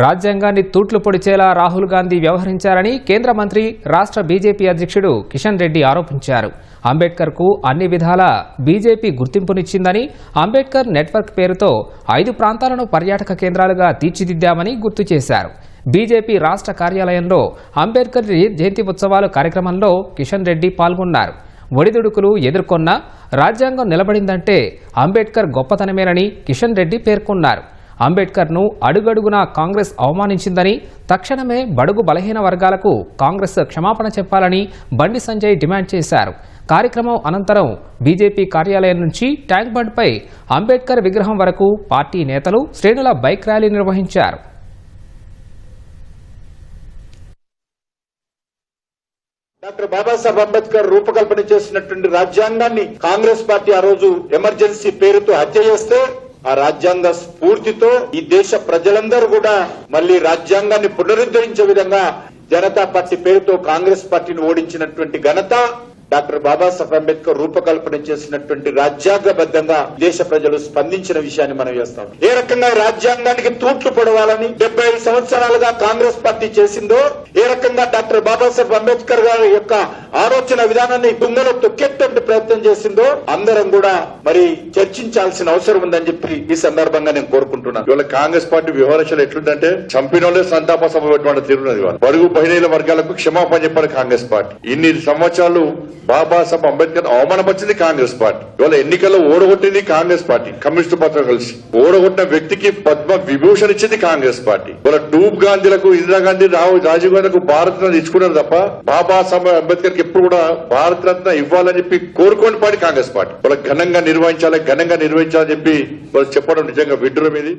రాజ్యాంగాన్ని తూట్లు పొడిచేలా రాహుల్ గాంధీ వ్యవహరించారని కేంద్ర మంత్రి రాష్ట్ర బీజేపీ అధ్యక్షుడు కిషన్ రెడ్డి ఆరోపించారు. అంబేద్కర్కు అన్ని విధాల బీజేపీ గుర్తింపునిచ్చిందని అంబేద్కర్ నెట్వర్క్ పేరుతో ఐదు ప్రాంతాలను పర్యాటక కేంద్రాలుగా తీర్చిదిద్దామని గుర్తు చేశారు. బీజేపీ రాష్ట్ర కార్యాలయంలో అంబేద్కర్ జయంతి ఉత్సవాలు కార్యక్రమంలో కిషన్ రెడ్డి పాల్గొన్నారు. ఒడిదుడుకులు ఎదుర్కొన్న రాజ్యాంగం నిలబడిందంటే అంబేద్కర్ గొప్పతనమేనని కిషన్ రెడ్డి పేర్కొన్నారు. అంబేద్కర్ను అడుగడుగునా కాంగ్రెస్ అవమానించిందని తక్షణమే బడుగు బలహీన వర్గాలకు కాంగ్రెస్ క్షమాపణ చెప్పాలని బండి సంజయ్ డిమాండ్ చేశారు. కార్యక్రమం అనంతరం బీజేపీ కార్యాలయం నుంచి ట్యాంక్ బండ్పై అంబేద్కర్ విగ్రహం వరకు పార్టీ నేతలు శ్రేణుల బైక్ ర్యాలీ నిర్వహించారు. డాక్టర్ బాబాసాహెబ్ అంబేద్కర్ రూపకల్పన చేసినటువంటి రాజ్యాంగాన్ని కాంగ్రెస్ పార్టీ ఆ రోజు ఎమర్జెన్సీ పేరుతో హత్య చేస్తే ఆ రాజ్యాంగ స్ఫూర్తితో ఈ దేశ ప్రజలందరూ కూడా మళ్ళీ రాజ్యాంగాన్ని పునరుద్ధరించే విధంగా జనతా పార్టీ పేరుతో కాంగ్రెస్ పార్టీని ఓడించినటువంటి ఘనత డాక్టర్ బాబాసాహెబ్ అంబేద్కర్ రూపకల్పన చేసినటువంటి రాజ్యాంగబద్ధంగా దేశ ప్రజలు స్పందించిన విషయాన్ని మనం చేస్తాం. ఏ రకంగా రాజ్యాంగానికి తూట్లు పొడవాలని డెబ్బై ఐదు సంవత్సరాలుగా కాంగ్రెస్ పార్టీ చేసిందో ఏ రకంగా డాక్టర్ బాబాసాహెబ్ అంబేద్కర్ గారి యొక్క ఆలోచన విధానాన్ని తుంగలో తొక్కేటువంటి ప్రయత్నం చేసిందో అందరం కూడా మరి చర్చించాల్సిన అవసరం ఉందని చెప్పి ఈ సందర్భంగా నేను కోరుకుంటున్నాను. ఇవాళ కాంగ్రెస్ పార్టీ వ్యవహారాలు ఎట్లుందంటే చంపిన వాళ్ళే సంతాప సభ పెట్టడం తీరున్నది ఇవాళ. బడుగు వర్గాలకు క్షమాపణ చెప్పారు కాంగ్రెస్ పార్టీ. ఇన్ని సంవత్సరాలు బాబాసాహెబ్ అంబేద్కర్ అవమానపరిచింది కాంగ్రెస్ పార్టీ. ఇవాళ ఎన్నికల్లో ఓడగొట్టింది కాంగ్రెస్ పార్టీ. కమ్యూనిస్టు పార్టీతో కలిసి ఓడగొట్టిన వ్యక్తికి పద్మ విభూషణ్ ఇచ్చింది కాంగ్రెస్ పార్టీ. ఇవాళ డూబ్ గాంధీలకు ఇందిరాగాంధీ రావు రాజీవ్ గాంధీలకు భారత రత్న ఇచ్చుకున్నారు తప్ప బాబాసాహెబ్ అంబేద్కర్కి ఎప్పుడు కూడా భారత రత్న ఇవ్వాలని చెప్పి కోరుకోని పార్టీ కాంగ్రెస్ పార్టీ. వాళ్ళ ఘనంగా నిర్వహించాలి ఘనంగా నిర్వహించాలని చెప్పి వాళ్ళు చెప్పడం నిజంగా విడ్డూరం ఇది.